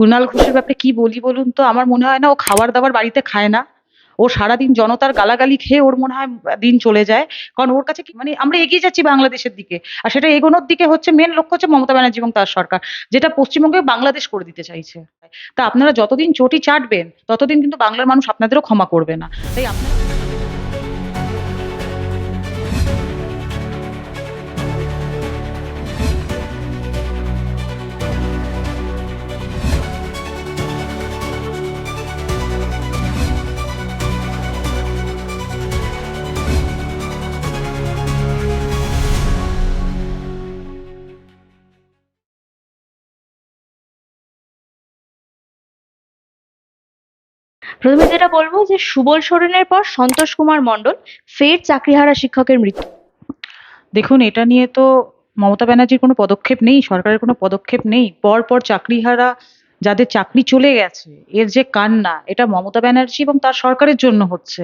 কুণাল ঘোষের ব্যাপারে কি বলি বলুন তো? আমার মনে হয় না, ও খাবার দাবার বাড়িতে খায় না। ও সারাদিন জনতার গালাগালি খেয়ে ওর মনে হয় দিন চলে যায়। কারণ ওর কাছে মানে আমরা এগিয়ে যাচ্ছি বাংলাদেশের দিকে। আর সেটা এগোনোর দিকে হচ্ছে মেন লক্ষ্য হচ্ছে মমতা ব্যানার্জি এবং তার সরকার, যেটা পশ্চিমবঙ্গে বাংলাদেশ করে দিতে চাইছে। তা আপনারা যতদিন চটি চাটবেন, ততদিন কিন্তু বাংলার মানুষ আপনাদেরও ক্ষমা করবে না। তাই আপনারা প্রথমে যেটা বলব যে সুবল সোরেনের পর সন্তোষ কুমার মণ্ডল ফের চাকরিহারা শিক্ষকের মৃত্যু। দেখুন, এটা নিয়ে তো মমতা ব্যানার্জির কোনো পদক্ষেপ নেই, সরকারের কোনো পদক্ষেপ নেই। পর পর চাকরিহারা যাদের চাকরি চলে গেছে, এর যে কান্না, এটা মমতা ব্যানার্জি এবং তার সরকারের জন্য হচ্ছে।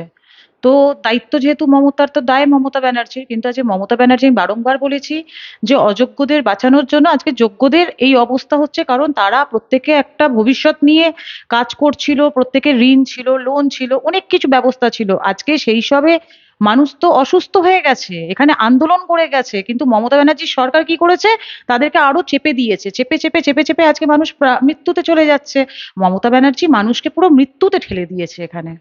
তো দায়িত্ব যেহেতু মমতার, তো দায় মমতা ব্যানার্জির। কিন্তু আজকে মমতা ব্যানার্জি, আমি বারংবার বলেছি যে অযোগ্যদের বাঁচানোর জন্য আজকে যোগ্যদের এই অবস্থা হচ্ছে কারণ তারা প্রত্যেকে একটা ভবিষ্যৎ নিয়ে কাজ করছিল, প্রত্যেকে ঋণ ছিল লোন ছিল, অনেক কিছু ব্যবস্থা ছিল। আজকে সেই সবে মানুষ তো অসুস্থ হয়ে গেছে, এখানে আন্দোলন করে গেছে। কিন্তু মমতা ব্যানার্জির সরকার কি করেছে? তাদেরকে আরও চেপে দিয়েছে। চেপে চেপে চেপে চেপে আজকে মানুষ মৃত্যুতে চলে যাচ্ছে। মমতা ব্যানার্জি মানুষকে পুরো মৃত্যুতে ঠেলে দিয়েছে এখানে।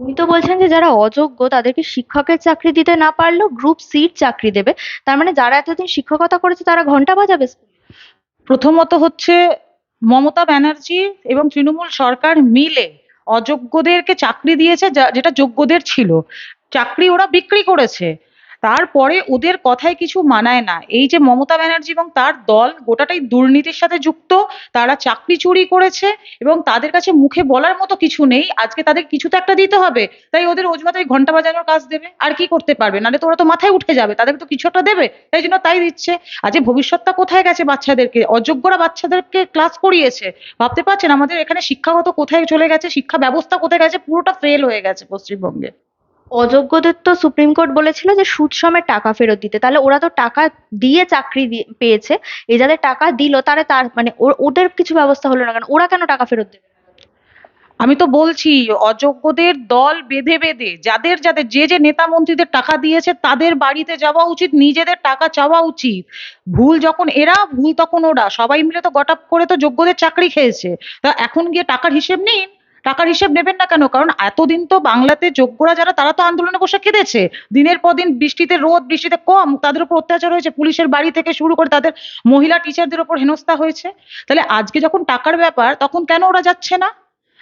উনি তো বলছেন যে যারা অযোগ্য, তাদেরকে শিক্ষকের চাকরি দিতে না পারলেও গ্রুপ সিট চাকরি দেবে। তার মানে যারা এতদিন শিক্ষকতা করেছে, তারা ঘণ্টা বাজাবে প্রথমত হচ্ছে মমতা ব্যানার্জি এবং তৃণমূল সরকার মিলে অযোগ্যদেরকে চাকরি দিয়েছে যেটা যোগ্যদের ছিল। চাকরি ওরা বিক্রি করেছে। তারপরে ওদের কথায় কিছু মানায় না। এই যে মমতা ব্যানার্জি এবং তার দল গোটাটাই দুর্নীতির সাথে যুক্ত, তারা চাকরি চুরি করেছে এবং তাদের কাছে মুখে বলার মতো কিছু নেই। আজকে তাদের কিছু তো একটা দিতে হবে। তাই ওদের অজুহাতে ঘণ্টা বাজানোর কাজ দেবে। আর কি করতে পারবে? নাহলে তো ওরা তো মাথায় উঠে যাবে। তাদেরকে তো কিছু একটা দেবে। তাই জন্য তাই দিচ্ছে। আজকে ভবিষ্যৎটা কোথায় গেছে বাচ্চাদেরকে? অযোগ্যরা বাচ্চাদেরকে ক্লাস করিয়েছে। ভাবতে পারছেন? আমাদের এখানে শিক্ষাগত কোথায় চলে গেছে? শিক্ষা ব্যবস্থা কোথায় গেছে? পুরোটা ফেল হয়ে গেছে পশ্চিমবঙ্গে। অযোগ্যদের তো সুপ্রিম কোর্ট বলেছিল যে সুদ সমেত টাকা ফেরত দিতে। তাহলে ওরা তো টাকা দিয়ে চাকরি পেয়েছে। এই যাদের টাকা দিল, তারা তার মানে ওদের কিছু ব্যবস্থা হলো না কেন? ওরা কেন টাকা ফেরত দেবে? আমি তো বলছি, অযোগ্যদের দল বেঁধে বেঁধে, যাদের যাদের যে যে নেতা মন্ত্রীদের টাকা দিয়েছে, তাদের বাড়িতে যাওয়া উচিত, নিজেদের টাকা চাওয়া উচিত। ভুল যখন এরা, ভুল তখন ওরা। সবাই মিলে তো গটাপ করে তো যোগ্যদের চাকরি খেয়েছে। তা এখন গিয়ে টাকার হিসেব নিন। টাকার হিসেব নেবেন না কেন? কারণ এতদিন তো বাংলাতে যোগ্যরা যারা, তারা তো আন্দোলনে বসে কেঁদেছে দিনের পর দিন বৃষ্টিতে, রোদ বৃষ্টিতে কম, তাদের উপর অত্যাচার হয়েছে। পুলিশের বাড়ি থেকে শুরু করে তাদের মহিলা টিচারদের উপর হেনস্থা হয়েছে। তাহলে আজকে যখন টাকার ব্যাপার, তখন কেন ওরা যাচ্ছে না?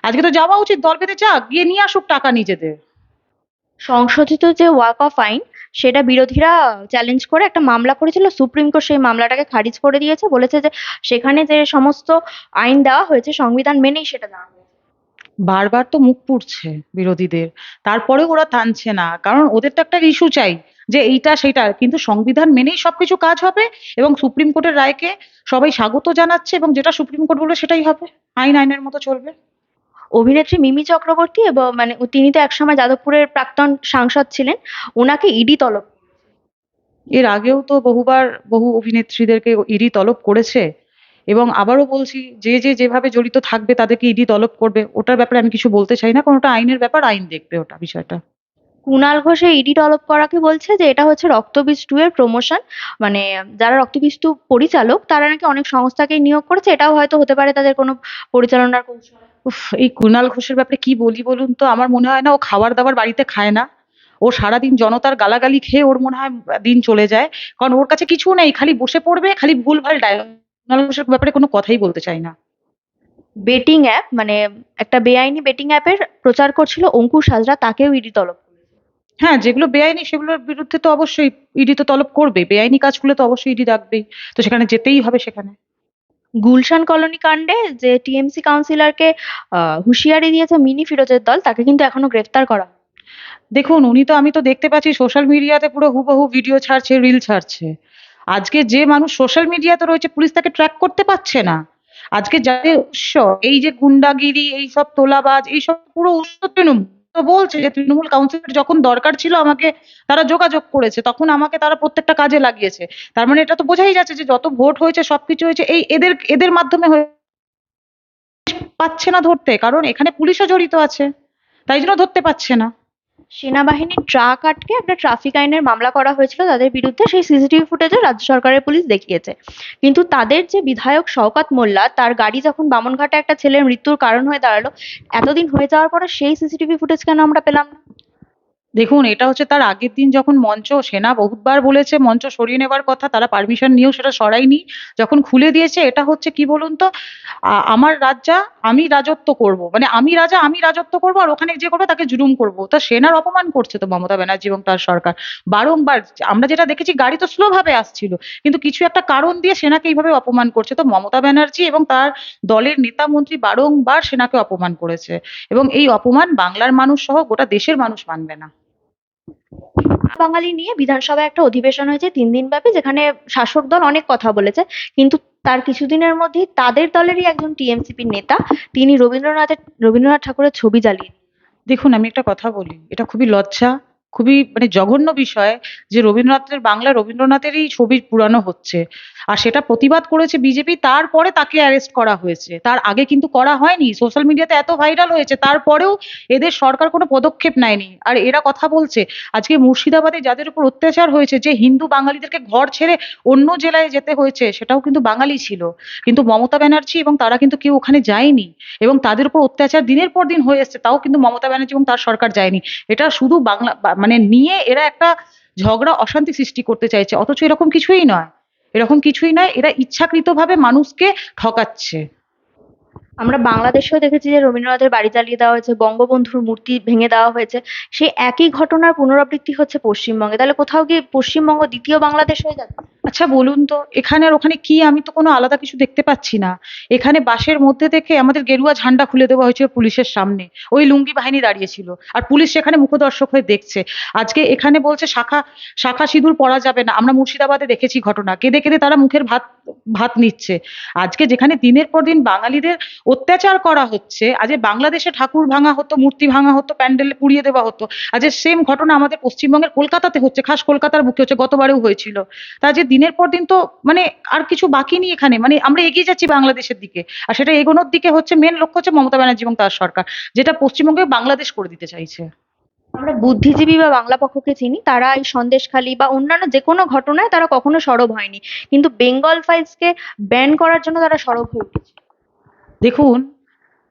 আজকে তো যাওয়া উচিত, দল পেতে যাক, গিয়ে নিয়ে আসুক টাকা নিজেদের। সংশোধিত যে ওয়াক অফ আইন সেটা বিরোধীরা চ্যালেঞ্জ করে একটা মামলা করেছিল। সুপ্রিম কোর্ট সেই মামলাটাকে খারিজ করে দিয়েছে। বলেছে যে সেখানে যে সমস্ত আইন দেওয়া হয়েছে, সংবিধান মেনেই সেটা দেওয়া বারবার তো মুখ পুড়ছে বিরোধীদের। তারপরেও ওরা থানছে না। কারণ ওদের তো একটা ইস্যু চাই যে এইটা সেইটা। কিন্তু সংবিধান মেনেই সবকিছু কাজ হবে এবং সুপ্রিম কোর্টের রায়কে সবাই স্বাগত জানাচ্ছে এবং যেটা সুপ্রিম কোর্ট বলবে সেটাই হবে। আইন আইনের মতো চলবে। অভিনেত্রী মিমি চক্রবর্তী এবং মানে তিনি তো একসময় যাদবপুরের প্রাক্তন সাংসদ ছিলেন। ওনাকে ইডি তলব এর আগেও তো বহুবার বহু অভিনেত্রীদেরকে ইডি তলব করেছে। এবং আবারও বলছি যে যে যেভাবে জড়িত থাকবে তাদেরকে ইডি তলব করবে ওটার ব্যাপারে আমি কিছু বলতে চাই না কারণ ওটা আইনের ব্যাপার আইন দেখবে ওটা বিষয়টা। কুণাল ঘোষে ইডি তলব করাকে বলছে যে এটা হচ্ছে রক্তবীজ টু এর প্রমোশন মানে যারা রক্তবীজ টু পরিচালক তারা নাকি অনেক সংস্থাকে নিয়োগ করেছে এটাও হয়তো হতে পারে তাদের কোনো পরিচালনার কৌশল। উফ এই কুণাল ঘোষের ব্যাপারে কি বলি বলুন তো? আমার মনে হয় না ও খাবার দাবার বাড়িতে খায় না। ও সারাদিন জনতার গালাগালি খেয়ে ওর মনে হয় দিন চলে যায়। কারণ ওর কাছে কিছু নেই খালি বসে পড়বে খালি ভুলভাল ডায়লগ কুণাল ব্যাপারে কোনো কথাই বলতে চাই না। বেটিং অ্যাপ মানে একটা বেআইনি বেটিং অ্যাপের প্রচার করছিল অঙ্কুশ হাজরা তাকেও ইডি তলব হ্যাঁ যেগুলো বেআইনি সেগুলোর বিরুদ্ধে তো অবশ্যই ইডি তো তলব করবে। বেআইনি কাজগুলো তো অবশ্যই ইডি রাখবেই তো সেখানে যেতেই হবে সেখানে। গুলশান কলোনি কাণ্ডে যে টিএমসি কাউন্সিলরকে আহ, হুঁশিয়ারি দিয়েছে মিনি ফিরোজের দল তাকে কিন্তু এখনও গ্রেফতার করা দেখুন উনি তো আমি তো দেখতে পাচ্ছি সোশ্যাল মিডিয়াতে পুরো হুবহু ভিডিও ছাড়ছে রিল ছাড়ছে। আজকে যে মানুষ সোশ্যাল মিডিয়াতে রয়েছে পুলিশ তাকে ট্র্যাক করতে পারছে না। আজকে যাদের উৎস, এই যে গুন্ডাগিরি, এই সব তোলাবাজ, এই সব পুরো উৎস তৃণমূল তো বলছে যে তৃণমূল কাউন্সিলর যখন দরকার ছিল আমাকে, তারা যোগাযোগ করেছে। তখন আমাকে তারা প্রত্যেকটা কাজে লাগিয়েছে। তার মানে এটা তো বোঝাই যাচ্ছে যে যত ভোট হয়েছে সবকিছু হয়েছে, এই এদের এদের মাধ্যমে পাচ্ছে না ধরতে। কারণ এখানে পুলিশও জড়িত আছে। তাই জন্য ধরতে পারছে না। সেনাবাহিনীর ট্রাক আটকে একটা ট্রাফিক আইনের মামলা করা হয়েছিল, তাদের বিরুদ্ধে সেই সিসিটিভি ফুটেজে রাজ্য সরকারের পুলিশ দেখিয়েছে। কিন্তু তাদের যে বিধায়ক শওকাত মোল্লা, তার গাড়ি যখন বামনঘাটে একটা ছেলের মৃত্যুর কারণ হয়ে দাঁড়াল, এতদিন হয়ে যাওয়ার পরে সেই সিসিটিভি ফুটেজ কেন আমরা পেলাম না? দেখুন, এটা হচ্ছে তার আগের দিন যখন মঞ্চ, সেনা বহুতবার বলেছে মঞ্চ সরিয়ে নেবার কথা, তারা পারমিশন নিয়েও সেটা সরায়নি। যখন খুলে দিয়েছে, এটা হচ্ছে কি বলুন তো আমার রাজা, আমি রাজত্ব করব। মানে আমি রাজা, আমি রাজত্ব করব আর ওখানে যে করবে, তাকে জুলুম করব। তা সেনার অপমান করছে তো মমতা ব্যানার্জি এবং তার সরকার। বারংবার আমরা যেটা দেখেছি, গাড়ি তো স্লো ভাবে আসছিল, কিন্তু কিছু একটা কারণ দিয়ে সেনাকে এইভাবে অপমান করছে তো মমতা ব্যানার্জি এবং তার দলের নেতা মন্ত্রী বারংবার সেনাকে অপমান করেছে। এবং এই অপমান বাংলার মানুষ সহ গোটা দেশের মানুষ মানবে না। বাঙালি নিয়ে বিধানসভায় একটা অধিবেশন হয়েছে তিন দিন ব্যাপী, যেখানে শাসক দল অনেক কথা বলেছে। কিন্তু তার কিছুদিনের মধ্যেই তাদের দলেরই একজন টিএমসিপির নেতা, তিনি রবীন্দ্রনাথের, রবীন্দ্রনাথ ঠাকুরের ছবি জ্বালিয়ে দেখুন, আমি একটা কথা বলি, এটা খুবই লজ্জা, খুবই মানে জঘন্য বিষয় যে রবীন্দ্রনাথের, বাংলা রবীন্দ্রনাথেরই ছবি পুরানো হচ্ছে। আর সেটা প্রতিবাদ করেছে বিজেপি তারপরে তাকে অ্যারেস্ট করা হয়েছে। তার আগে কিন্তু করা হয়নি সোশ্যাল মিডিয়াতে এত ভাইরাল হয়েছে, তারপরেও এদের সরকার কোনো পদক্ষেপ নেয়নি। আর এরা কথা বলছে, আজকে মুর্শিদাবাদে যাদের উপর অত্যাচার হয়েছে, যে হিন্দু বাঙালিদেরকে ঘর ছেড়ে অন্য জেলায় যেতে হয়েছে, সেটাও কিন্তু বাঙালি ছিল। কিন্তু মমতা ব্যানার্জি এবং তারা কিন্তু কেউ ওখানে যায়নি এবং তাদের উপর অত্যাচার দিনের পর দিন হয়ে এসছে, তাও কিন্তু মমতা ব্যানার্জি এবং তার সরকার যায়নি। এটা শুধু বাংলা মানে নিয়ে এরা একটা ঝগড়া, অশান্তি সৃষ্টি করতে চাইছে, অথচ এরকম কিছুই নয়। এরকম কিছুই নয়। এরা ইচ্ছাকৃতভাবে মানুষকে ঠকাচ্ছে। আমরা বাংলাদেশেও দেখেছি যে রবীন্দ্রনাথের বাড়ি জ্বালিয়ে দেওয়া হয়েছে, বঙ্গবন্ধুর মূর্তি ভেঙে দেওয়া হয়েছে, সেই একই ঘটনার পুনরাবৃত্তি হচ্ছে পশ্চিমবঙ্গে। তাহলে কোথাও গিয়ে পশ্চিমবঙ্গ দ্বিতীয় বাংলাদেশ হয়ে যাচ্ছে আচ্ছা বলুন তো, এখানে আর ওখানে কি? আমি তো কোনো আলাদা কিছু দেখতে পাচ্ছি না। এখানে বাসের মধ্যে থেকে আমাদের গেরুয়া ঝান্ডা খুলে দেওয়া হয়েছিল পুলিশের সামনে। ওই লুঙ্গি বাহিনী দাঁড়িয়েছিল। আর পুলিশ সেখানে মুখদর্শক হয়ে দেখছে। আজকে এখানে বলছে, শাখা শাখা সিঁদুর পরা যাবে না। আমরা মুর্শিদাবাদে দেখেছি ঘটনা। কেঁদে কেঁদে তারা মুখের ভাত ভাত নিচ্ছে। আজকে যেখানে দিনের পর দিন বাঙালিদের অত্যাচার করা হচ্ছে, আজ বাংলাদেশে ঠাকুর ভাঙা হতো, মূর্তি ভাঙা হতো, প্যান্ডেল পুড়িয়ে দেওয়া হতো, আজ সেম ঘটনা আমাদের পশ্চিমবঙ্গের কলকাতাতে হচ্ছে, খাস কলকাতার বুকে হচ্ছে, গতবারেও হয়েছিল। তা যে দিনের পর দিন তো মানে আর কিছু বাকি নেই এখানে মানে আমরা এগিয়ে যাচ্ছি বাংলাদেশের দিকে। আর সেটা এগোনোর দিকে হচ্ছে মেন লক্ষ্য হচ্ছে মমতা ব্যানার্জি এবং তার সরকার, যেটা পশ্চিমবঙ্গে বাংলাদেশ করে দিতে চাইছে। আমরা বুদ্ধিজীবী বা বাংলা পক্ষকে চিনি, তারা এই সন্দেশখালী বা অন্যান্য যে কোনো ঘটনায় তারা কখনো সরব হয়নি। কিন্তু বেঙ্গল ফাইলসকে ব্যান করার জন্য তারা সরব হয়ে উঠেছে। দেখুন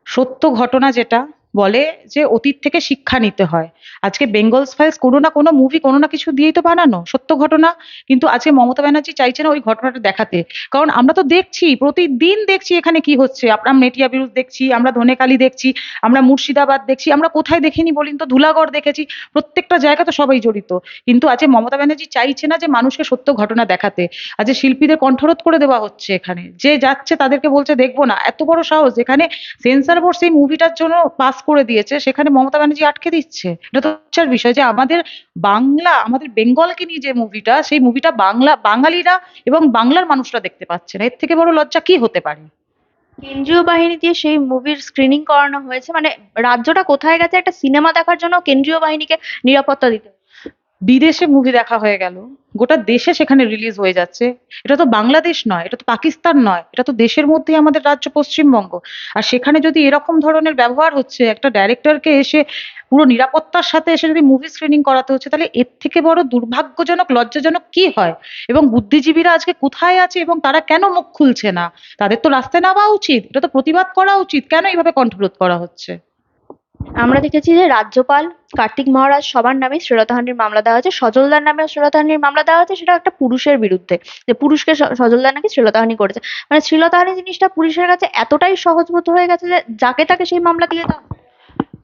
সত্য ঘটনা যেটা বলে যে অতীত থেকে শিক্ষা নিতে হয়। আজকে বেঙ্গলস ফাইলস কোনো না কোনো মুভি কোনো না কিছু দিয়েই তো বানানো, সত্য ঘটনা। কিন্তু আজকে মমতা ব্যানার্জি চাইছে না ওই ঘটনাটা দেখাতে। কারণ আমরা তো দেখছি, প্রতিদিন দেখছি এখানে কি হচ্ছে। আমরা মেটিয়া বিরুদ্ধ দেখছি, আমরা ধনেকালি দেখছি, আমরা মুর্শিদাবাদ দেখছি, আমরা কোথায় দেখিনি বলিন তো, ধুলাগড় দেখেছি। প্রত্যেকটা জায়গা তো সবাই জড়িত। কিন্তু আজকে মমতা ব্যানার্জি চাইছে না যে মানুষকে সত্য ঘটনা দেখাতে। আজকে শিল্পীদের কণ্ঠরোধ করে দেওয়া হচ্ছে এখানে। যে যাচ্ছে তাদেরকে বলছে, দেখব না। এত বড় সাহস। যেখানে সেন্সর বোর্ড সেই মুভিটার জন্য পাস করে দিয়েছে, সেখানে মমতা ব্যানার্জি আটকে দিচ্ছে এটা তো হচ্ছে বিষয় যে আমাদের বাংলা, আমাদের বেঙ্গলকে নিয়ে যে মুভিটা সেই মুভিটা বাংলা, বাঙালিরা এবং বাংলার মানুষরা দেখতে পাচ্ছে না এর থেকে বড় লজ্জা কি হতে পারে কেন্দ্রীয় বাহিনী দিয়ে সেই মুভির স্ক্রিনিং করানো হয়েছে মানে রাজ্যটা কোথায় গেছে একটা সিনেমা দেখার জন্য কেন্দ্রীয় বাহিনীকে নিরাপত্তা দিতে। বিদেশে মুভি দেখা হয়ে গেল, গোটা দেশে সেখানে রিলিজ হয়ে যাচ্ছে। এটা তো বাংলাদেশ নয়, এটা তো পাকিস্তান নয়, এটা তো দেশের মধ্যেই আমাদের রাজ্য পশ্চিমবঙ্গ। আর সেখানে যদি এরকম ধরনের ব্যবহার হচ্ছে, একটা ডাইরেক্টরকে এসে পুরো নিরাপত্তার সাথে এসে যদি মুভি স্ক্রিনিং করাতে হচ্ছে, তাহলে এর থেকে বড় দুর্ভাগ্যজনক, লজ্জাজনক কি হয়? এবং বুদ্ধিজীবীরা আজকে কোথায় আছে এবং তারা কেন মুখ খুলছে না? তাদের তো রাস্তায় নামা উচিত, এটা তো প্রতিবাদ করা উচিত, কেন এইভাবে কণ্ঠরোধ করা হচ্ছে? আমরা দেখেছি যে রাজ্যপাল কার্তিক মহারাজ সবার নামে শ্লীলতাহানির মামলা দেওয়া হয়েছে, সজলদার নামে শ্লীলতাহানির মামলা দেওয়া হয়েছে, সেটা একটা পুরুষের বিরুদ্ধে, যে পুরুষকে সজলদার নাকি শ্লীলতাহানি করেছে। মানে শ্লীলতাহানি জিনিসটা পুলিশের কাছে এতটাই সহজবোধ হয়ে গেছে যে যাকে তাকে সেই মামলা দিয়ে দাও।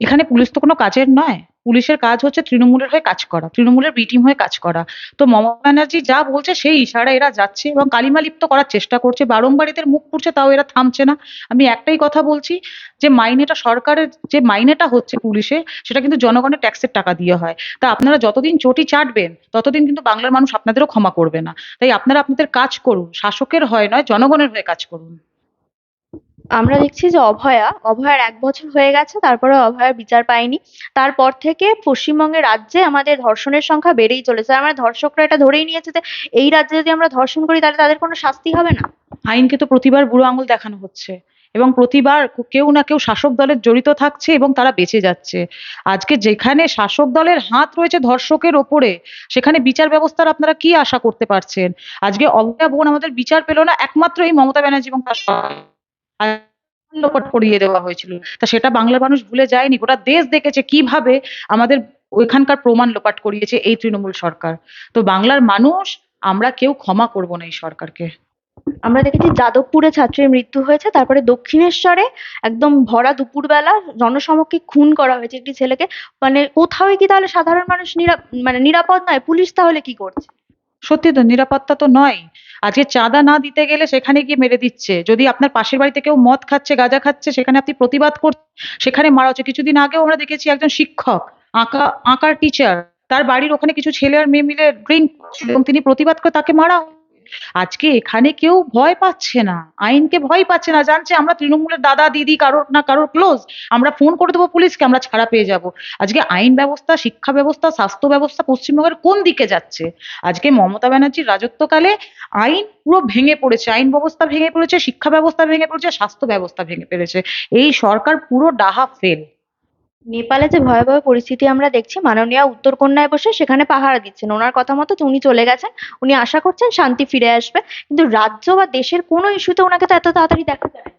এখানে পুলিশ তো কোনো কাজের নয়। পুলিশের কাজ হচ্ছে তৃণমূলের হয়ে কাজ করা, তৃণমূলের বি টিম হয়ে কাজ করা। তো মমতা ব্যানার্জি যা বলছে সেই ইশারা এরা যাচ্ছে এবং কালিমা লিপ্ত করার চেষ্টা করছে। বারংবার এদের মুখ পুড়ছে তাও এরা থামছে না। আমি একটাই কথা বলছি যে মাইনেটা সরকারের, যে মাইনেটা হচ্ছে পুলিশে, সেটা কিন্তু জনগণের ট্যাক্সের টাকা দিয়ে হয়। তা আপনারা যতদিন চটি চাটবেন, ততদিন কিন্তু বাংলার মানুষ আপনাদেরও ক্ষমা করবে না। তাই আপনারা আপনাদের কাজ করুন, শাসকের হয় নয়, জনগণের হয়ে কাজ করুন। আমরা দেখছি যে অভয়া, অভয়ার এক বছর হয়ে গেছে তারপরে অভয়ার বিচার পায়নি। তারপর থেকে পশ্চিমবঙ্গের রাজ্যে আমাদের ধর্ষণের সংখ্যা বেড়েই চলেছে। আমরা ধর্ষকরা এটা ধরেই নিয়েছে যে, এই রাজ্যে যদি আমরা ধর্ষণ করি, তাহলে তাদের কোনো শাস্তি হবে না। আইনকে তো প্রতিবার বুড়ো আঙুল দেখানো হচ্ছে। এবং প্রতিবার কেউ না কেউ শাসক দলের জড়িত থাকছে এবং তারা বেঁচে যাচ্ছে। আজকে যেখানে শাসক দলের হাত রয়েছে ধর্ষকের ওপরে, সেখানে বিচার ব্যবস্থার আপনারা কি আশা করতে পারছেন? আজকে অভয়া বোন আমাদের বিচার পেল না, একমাত্র এই মমতা ব্যানার্জি এবং তার সরকার। আর দেওয়া হয়েছিল। তা সেটা বাংলার মানুষ ভুলে যায়নি। গোটা দেশ দেখেছে কীভাবে আমাদের ওইখানকার প্রমাণ লোপাট করিয়েছে এই তৃণমূল সরকার। তো বাংলার মানুষ, আমরা কেউ ক্ষমা করব না এই সরকারকে। আমরা দেখেছি যাদবপুরে ছাত্রীর মৃত্যু হয়েছে। তারপরে দক্ষিণেশ্বরে একদম ভরা দুপুরবেলা জনসমক্ষে খুন করা হয়েছে একটি ছেলেকে। মানে কোথাও কি তাহলে সাধারণ মানুষ মানে নিরাপদ নয়? পুলিশ তাহলে কি করছে? সত্যি তো নিরাপত্তা তো নয়। আজকে চাঁদা না দিতে গেলে সেখানে গিয়ে মেরে দিচ্ছে। যদি আপনার পাশের বাড়িতে কেউ মদ খাচ্ছে, গাঁজা খাচ্ছে, সেখানে আপনি প্রতিবাদ করছেন সেখানে মারা হচ্ছে। কিছুদিন আগেও আমরা দেখেছি একজন শিক্ষক, আঁকা, আঁকার টিচার তার বাড়ির ওখানে কিছু ছেলে আর মেয়ে মিলে ড্রিঙ্ক এবং তিনি প্রতিবাদ করে তাকে মারা। আজকে এখানে কেউ ভয় পাচ্ছে না, আইনকে ভয় পাচ্ছে না। জানছে আমরা তৃণমূলের দাদা, দিদি, কারোর না কারোর ক্লোজ আমরা ফোন করে দেবো পুলিশকে, আমরা ছাড়া পেয়ে যাব। আজকে আইন ব্যবস্থা, শিক্ষা ব্যবস্থা, স্বাস্থ্য ব্যবস্থা পশ্চিমবঙ্গের কোন দিকে যাচ্ছে? আজকে মমতা ব্যানার্জির রাজত্বকালে আইন পুরো ভেঙে পড়েছে, আইন ব্যবস্থা ভেঙে পড়েছে, শিক্ষা ব্যবস্থা ভেঙে পড়েছে, স্বাস্থ্য ব্যবস্থা ভেঙে পড়েছে। এই সরকার পুরো ডাহা ফেল নেপালে যে ভয়াবহ পরিস্থিতি আমরা দেখছি, মাননীয়া উত্তরকন্যায় বসে সেখানে পাহারা দিচ্ছেন। ওনার কথা মতো উনি চলে গেছেন। উনি আশা করছেন শান্তি ফিরে আসবে। কিন্তু রাজ্য বা দেশের কোনো ইস্যুতে ওনাকে তো এত তাড়াতাড়ি দেখা যাবে।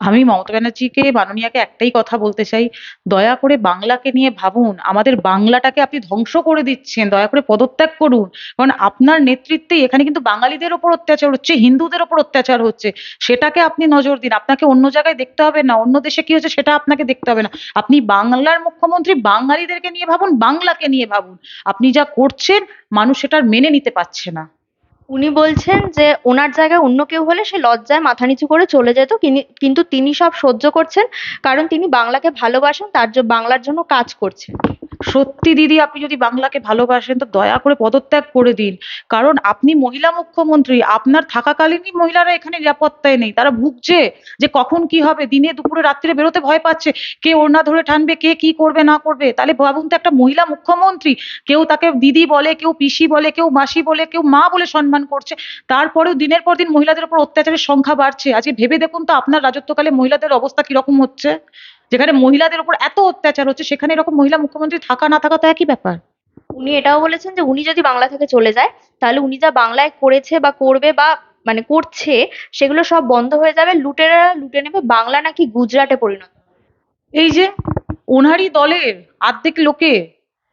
আমি মমতা ব্যানার্জিকে, মাননীয়াকে একটাই কথা বলতে চাই। দয়া করে বাংলাকে নিয়ে ভাবুন, আমাদের বাংলাটাকে আপনি ধ্বংস করে দিচ্ছেন। দয়া করে পদত্যাগ করুন। কারণ আপনার নেতৃত্বে এখানে কিন্তু বাঙালিদের ওপর অত্যাচার হচ্ছে, হিন্দুদের ওপর অত্যাচার হচ্ছে। সেটাকে আপনি নজর দিন। আপনাকে অন্য জায়গায় দেখতে হবে না, অন্য দেশে কি হচ্ছে সেটা আপনাকে দেখতে হবে না। আপনি বাংলার মুখ্যমন্ত্রী, বাঙালিদেরকে নিয়ে ভাবুন, বাংলাকে নিয়ে ভাবুন। আপনি যা করছেন, মানুষ সেটার মেনে নিতে পারছে না। উনি বলছেন যে ওনার জায়গায় অন্য কেউ হলে সে লজ্জায় মাথা নিচু করে চলে যেত। কিনি- কিন্তু তিনি সব সহ্য করছেন, কারণ তিনি বাংলাকে ভালোবাসেন, তার জন্য বাংলার জন্য কাজ করছেন। সত্যি দিদি, আপনি যদি বাংলাকে ভালোবাসেন, তো দয়া করে পদত্যাগ করে দিন। কারণ আপনি মহিলা মুখ্যমন্ত্রী, আপনার থাকাকালীনই মহিলারা এখানে নিরাপত্তায় নেই। তারা ভুগছে যে কখন কি হবে, দিনে দুপুরে, রাত্রে বেরোতে ভয় পাচ্ছে। কে ওড়না ধরে টানবে, কে কি করবে, না করবে? তাহলে ভাবুন তো একটা মহিলা মুখ্যমন্ত্রী, কেউ তাকে দিদি বলে, কেউ পিসি বলে, কেউ মাসি বলে, কেউ মা বলে সম্মান করছে। তারপরেও দিনের পর দিন মহিলাদের উপর অত্যাচারের সংখ্যা বাড়ছে। আজকে ভেবে দেখুন তো আপনার রাজত্বকালে মহিলাদের অবস্থা কীরকম হচ্ছে? যেখানে মহিলাদের উপর এত অত্যাচার হচ্ছে সেখানে এরকম মহিলা মুখ্যমন্ত্রী থাকা না থাকা তো একই ব্যাপার। উনি এটাও বলেছেন যে উনি যদি বাংলা থেকে চলে যায় তাহলে উনি যা বাংলায় করেছে বা করবে বা মানে করছে সেগুলো সব বন্ধ হয়ে যাবে। লুটেরা লুটে নেবে। বাংলা নাকি গুজরাটে পরিণত। এই যে ওনারই দলের আর্ধেক লোকে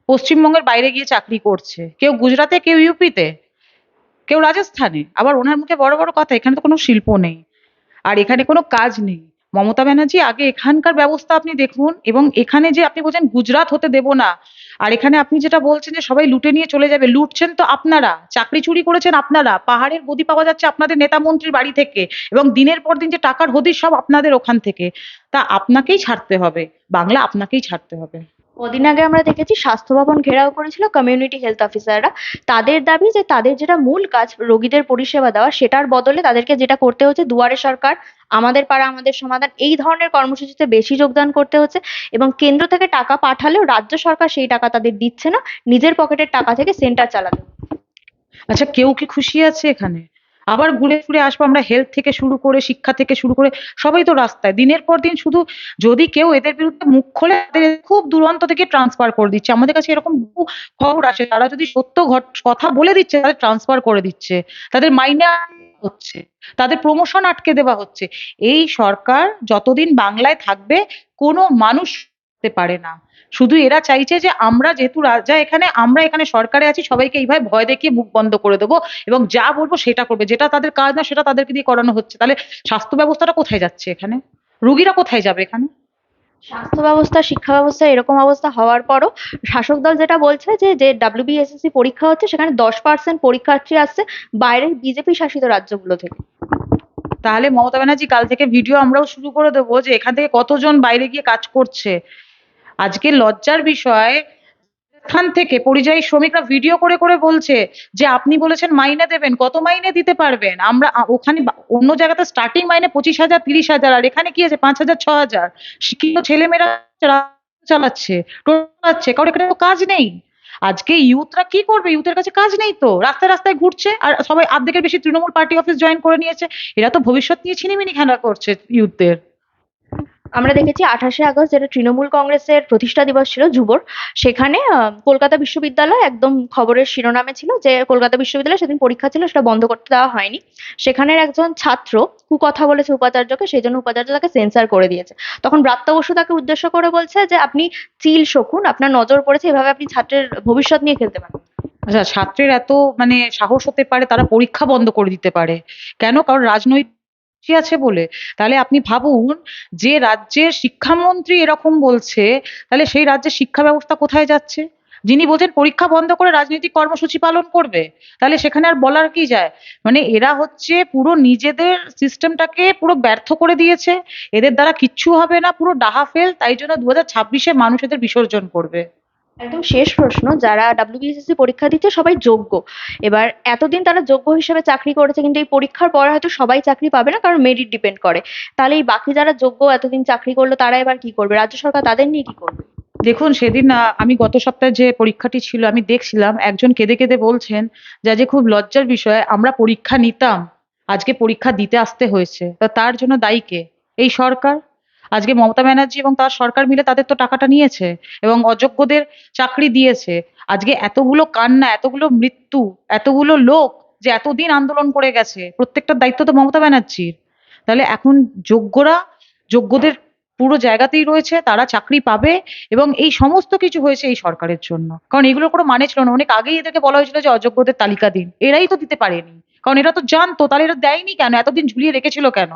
পশ্চিমবঙ্গের বাইরে গিয়ে চাকরি করছে। কেউ গুজরাটে কেউ ইউপিতে। কেউ রাজস্থানে, আবার ওনার মুখে বড় বড় কথা, এখানে তো কোনো শিল্প নেই। আর এখানে কোনো কাজ নেই। মমতা ব্যানার্জি, আগে এখানকার ব্যবস্থা আপনি দেখুন, এবং এখানে যে আপনি বলছেন গুজরাট হতে দেব না, আর এখানে আপনি যেটা বলছেন যে সবাই লুটে নিয়ে চলে যাবে, লুটছেন তো আপনারা, চাকরি চুরি করেছেন আপনারা, পাহাড়ের গদি পাওয়া যাচ্ছে আপনাদের নেতা মন্ত্রীর বাড়ি থেকে, এবং দিনের পর দিন যে টাকার হদিশ সব আপনাদের ওখান থেকে, তা আপনাকেই ছাড়তে হবে, বাংলা আপনাকেই ছাড়তে হবে। কদিন আগে আমরা দেখেছি স্বাস্থ্য ভবন ঘেরাও করেছিল কমিউনিটি হেলথ অফিসাররা তাদের দাবি যে তাদের যেটা মূল কাজ রোগীদের পরিষেবা দেওয়া, সেটার বদলে তাদেরকে যেটা করতে হচ্ছে দুয়ারে সরকার, আমাদের পাড়া, আমাদের সমাধান, এই ধরনের কর্মসূচিতে বেশি যোগদান করতে হচ্ছে এবং কেন্দ্র থেকে টাকা পাঠালেও রাজ্য সরকার সেই টাকা তাদের দিচ্ছে না, নিজের পকেটের টাকা থেকে সেন্টার চালাতে। আচ্ছা কেউ কি খুশি আছে এখানে আবার ঘুরে ফিরে আসব, আমরা হেলথ থেকে শুরু করে, শিক্ষা থেকে শুরু করে, সবাই তো রাস্তায়। দিনের পর দিন শুধু যদি কেউ এদের বিরুদ্ধে মুখ খোলে, তাদের খুব দূরান্ত থেকে ট্রান্সফার করে দিচ্ছে। আমাদের কাছে এরকম বহু খবর আসে, তারা যদি সত্য কথা বলে দিচ্ছে, তাদের ট্রান্সফার করে দিচ্ছে। তাদের মাইনে হচ্ছে, তাদের প্রমোশন আটকে দেওয়া হচ্ছে। এই সরকার যতদিন বাংলায় থাকবে, কোনো মানুষ করতে পারে না। শুধু এরা চাইছে যে আমরা যেহেতু রাজা এখানে আমরা এখানে সরকারে আছি সবাইকে এইভাবে ভয় দেখিয়ে মুখ বন্ধ করে দেবো এবং যা বলব সেটা করবে। যেটা তাদের কাজ না সেটা তাদেরকে দিয়ে করানো হচ্ছে। তাহলে স্বাস্থ্য ব্যবস্থাটা কোথায় যাচ্ছে এখানে? রুগীরা কোথায় যাবে এখানে? স্বাস্থ্য ব্যবস্থা শিক্ষা ব্যবস্থা এরকম অবস্থা হওয়ার পরও শাসক দল যেটা বলছে যে যে ডাব্লিউবিএসএসসি পরীক্ষা হচ্ছে সেখানে দশ পার্সেন্ট পরীক্ষার্থী আসছে বাইরের বিজেপি শাসিত রাজ্যগুলো থেকে। তাহলে মমতা ব্যানার্জি কাল থেকে ভিডিও আমরাও শুরু করে দেবো যে এখান থেকে কতজন বাইরে গিয়ে কাজ করছে। আজকে লজ্জার বিষয়, এখান থেকে পরিযায়ী শ্রমিকরা ভিডিও করে করে বলছে যে আপনি বলেছেন মাইনে দেবেন, কত মাইনে দিতে পারবেন? আমরা ওখানে অন্য জায়গাতে স্টার্টিং মাইনে পঁচিশ হাজার, তিরিশ হাজার, আর এখানে কি আছে? পাঁচ হাজার, ছ হাজার। শিক্ষিত ছেলেমেয়েরা চালাচ্ছে চালাচ্ছে কারণ এখানে তো কাজ নেই। আজকে ইউথরা কি করবে? ইউথের কাছে কাজ নেই তো। রাস্তায় রাস্তায় ঘুরছে, আর সবাই অর্ধেকের বেশি তৃণমূল পার্টি অফিস জয়েন করে নিয়েছে। এরা তো ভবিষ্যৎ নিয়ে ছিনিমিনি খেলা করছে ইউথদের আমরা দেখেছি আঠাশে আগস্ট যেটা তৃণমূল কংগ্রেসের প্রতিষ্ঠা দিবস ছিল, যুবর, সেখানে কলকাতা বিশ্ববিদ্যালয় একদম খবরের শিরোনামে ছিল যে কলকাতা বিশ্ববিদ্যালয়ে সেদিন পরীক্ষা ছিল, সেটা বন্ধ করতে দেওয়া হয়নি। সেখানের একজন ছাত্র কুকথা বলেছে উপাচার্যকে, সেই জন্য উপাচার্য তাকে সেন্সার করে দিয়েছে। তখন ব্রাত্য বসু তাকে উদ্দেশ্য করে বলছে যে আপনি চিল শকুন, আপনার নজর পড়েছে, এভাবে আপনি ছাত্রের ভবিষ্যৎ নিয়ে খেলতে পারেন। আচ্ছা ছাত্রের এত মানে সাহস হতে পারে, তারা পরীক্ষা বন্ধ করে দিতে পারে। কেন? কারণ রাজনৈতিক আছে বলে? তাহলে আপনি ভাবুন, যে রাজ্যের শিক্ষামন্ত্রী এরকম বলছে, তাহলে সেই রাজ্যের শিক্ষা ব্যবস্থা কোথায় যাচ্ছে? যিনি বলছেন পরীক্ষা বন্ধ করে রাজনৈতিক কর্মসূচি পালন করবে, তাহলে সেখানে আর বলার কি যায়? মানে এরা হচ্ছে পুরো নিজেদের সিস্টেমটাকে পুরো ব্যর্থ করে দিয়েছে, এদের দ্বারা কিচ্ছু হবে না, পুরো ডাহা ফেল, তাই জন্য দু হাজার ছাব্বিশে মানুষ এদের বিসর্জন করবে। একদম শেষ প্রশ্ন, যারা ডাব্লিউবিএসএসসি পরীক্ষা দিচ্ছে সবাই যোগ্য। এবার এতদিন তারা যোগ্য হিসেবে চাকরি করেছে, কিন্তু এই পরীক্ষার পরে হয়তো সবাই চাকরি পাবে না, কারণ মেরিট ডিপেন্ড করে। তাহলে এই বাকি যারা যোগ্য এতদিন চাকরি করল, তারা এবার কি করবে? রাজ্য সরকার তাদের নিয়ে কি করবে? দেখুন, সেদিন আমি গত সপ্তাহে যে পরীক্ষাটি ছিল, আমি দেখছিলাম, একজন কেঁদে কেঁদে বলছেন, যা যে খুব লজ্জার বিষয়, আমরা পরীক্ষা নিতাম। আজকে পরীক্ষা দিতে আসতে হয়েছে। তা তার জন্য দায়ী কে? এই সরকার? আজকে মমতা ব্যানার্জি এবং তার সরকার মিলে তাদের তো টাকাটা নিয়েছে এবং অযোগ্যদের চাকরি দিয়েছে। আজকে এতগুলো কান্না, এতগুলো মৃত্যু, এতগুলো লোক যে এতদিন আন্দোলন করে গেছে প্রত্যেকটার দায়িত্ব তো মমতা ব্যানার্জির। তাহলে এখন যোগ্যরা, যোগ্যদের পুরো জায়গাতেই রয়েছে, তারা চাকরি পাবে এবং এই সমস্ত কিছু হয়েছে এই সরকারের জন্য। কারণ এগুলোর কোনো মানে ছিল না। অনেক আগেই এদেরকে বলা হয়েছিল যে অযোগ্যদের তালিকা দিন। এরাই তো দিতে পারেনি। কারণ এরা তো জানতো, তাহলে এরা দেয়নি কেন? এতদিন ঝুলিয়ে রেখেছিল কেন?